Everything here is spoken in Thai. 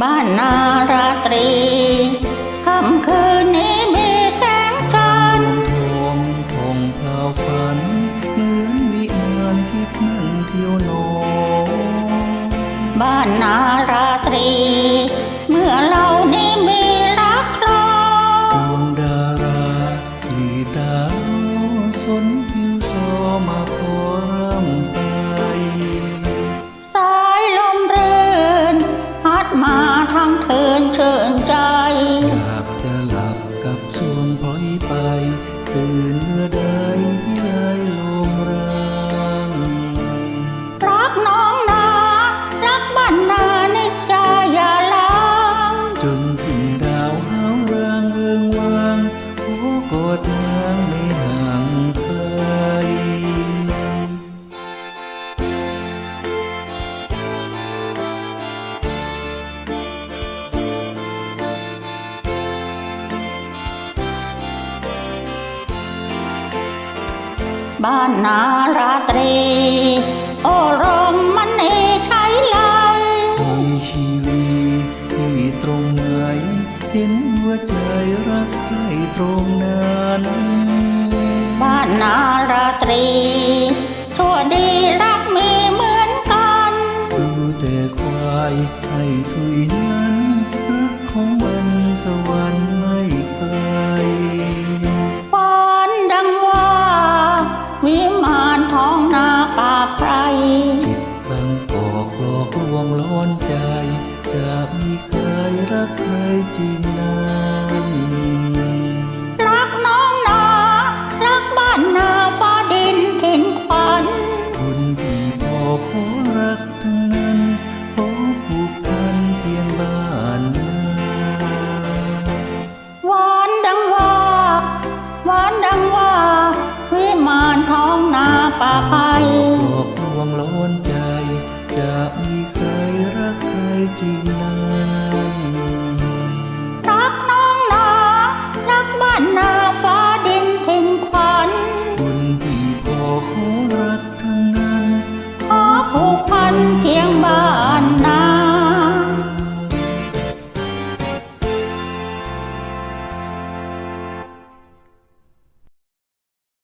บ้านนาราตรีค่ำคืนนี้มีแสงจันทร์ทองทองพราวฝันเหมือนวิมานที่นั่งเที่ยวนอนบ้านนาราตรี เมื่อเรานี้มี ตื่นเมื่อใดที่ไหลลมรังรักน้องนารักบ้านนานิจาอย่าล้างจนสิ้นดาวหาวรางเวิงวางโอ้กอดนา บ้านนาราตรี โอรมมันเอใช้ลายมีชีวิตที่ตรงไหนเห็นหัวใจรักใครตรงนั้นบ้านนาราตรีชั่วดีรักมีเหมือนกันดูแต่ควายให้ถุยนั้นรักของมันสวรรค์ ใครจริงนั้นรักน้องนารักบ้านนาฟ้าดินถิ่นขวัญคุณพี่พอขอรักทั้งนั้นขอผูกพันเพียงบ้านนาหวานดังว่าหวานดังว่าวิมานทองนาปากไพรหลอกลวงล้อนใจ จะมีใครรักใครจริงานนาฟ้าดินถิ่นขวัญคุณพี่พอขอรักทั้งนั้นขอผูกพันเพียงบ้าน